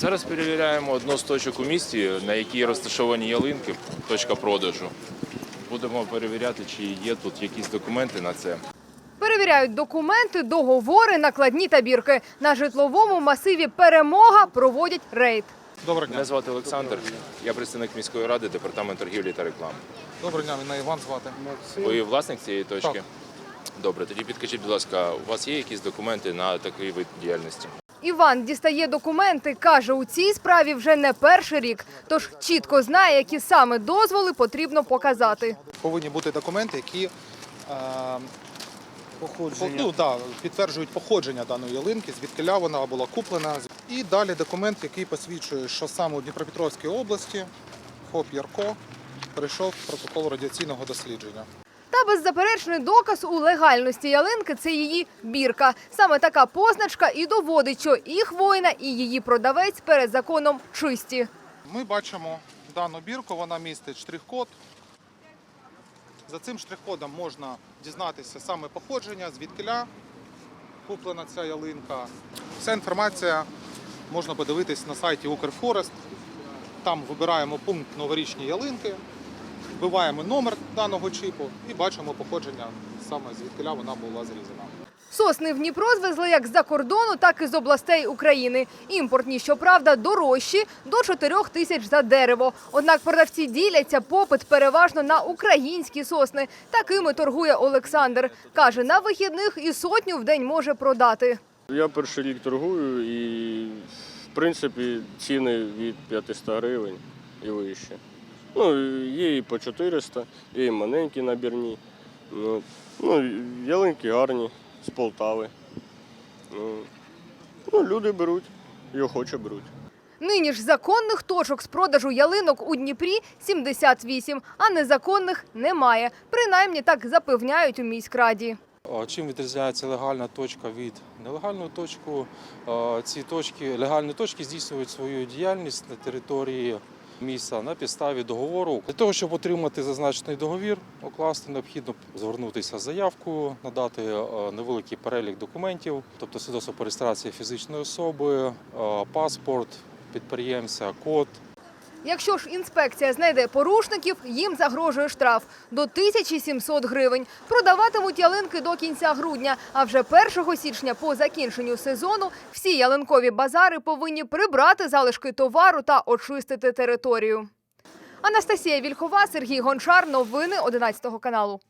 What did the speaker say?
Зараз перевіряємо одну з точок у місті, на якій розташовані ялинки, точка продажу. Будемо перевіряти, чи є тут якісь документи на це. Перевіряють документи, договори, накладні та бірки. На житловому масиві перемога проводять рейд. Доброго Мене звати Олександр, я представник міської ради, департамент торгівлі та реклами. Доброго дня, мене Іван звати. Ви власник цієї точки? Так. Добре, тоді підкажіть, будь ласка, у вас є якісь документи на такий вид діяльності? Іван дістає документи, каже, у цій справі вже не перший рік, тож чітко знає, які саме дозволи потрібно показати. Повинні бути документи, які е, Походження. ну, да, підтверджують походження даної ялинки, звідки вона була куплена. І далі документ, який посвідчує, що саме у Дніпропетровській області ФОП Ярко перейшов протокол радіаційного дослідження. Беззаперечний доказ у легальності ялинки це її бірка. Саме така позначка і доводить, що і хвойна, і її продавець перед законом чисті. Ми бачимо дану бірку, вона містить штрих-код. За цим штрих-кодом можна дізнатися саме походження, звідкиля куплена ця ялинка. Вся інформація можна подивитись на сайті Укрфорест. Там вибираємо пункт новорічні ялинки, вбиваємо номер даного чіпу і бачимо походження саме звідкиля вона була зрізана. Сосни в Дніпро звезли як з-за кордону, так і з областей України. Імпортні, щоправда, дорожчі до 4 тисяч за дерево. Однак продавці діляться попит переважно на українські сосни. Такими торгує Олександр. Каже, на вихідних і сотню в день може продати. Я перший рік торгую і, в принципі, ціни від 500 гривень і вище. Ну, є і по 400, є і маленькі набірні. Ну, ну, ялинки гарні з Полтави. Ну, ну, люди беруть і охоче беруть. Нині ж законних точок з продажу ялинок у Дніпрі 78, а незаконних немає. Принаймні так запевняють у міськраді. Чим відрізняється легальна точка від нелегальної точки? Ці точки, легальні точки здійснюють свою діяльність на території міста на підставі договору. Для того, щоб отримати зазначений договір, укласти, необхідно звернутися з заявкою, надати е, невеликий перелік документів, тобто свідоцтво по реєстрації фізичної особи, е, паспорт підприємця, код. Якщо ж інспекція знайде порушників, їм загрожує штраф до 1700 гривень. Продаватимуть ялинки до кінця грудня. А вже 1 січня по закінченню сезону всі ялинкові базари повинні прибрати залишки товару та очистити територію. Анастасія Вільхова, Сергій Гончар. Новини 11 каналу.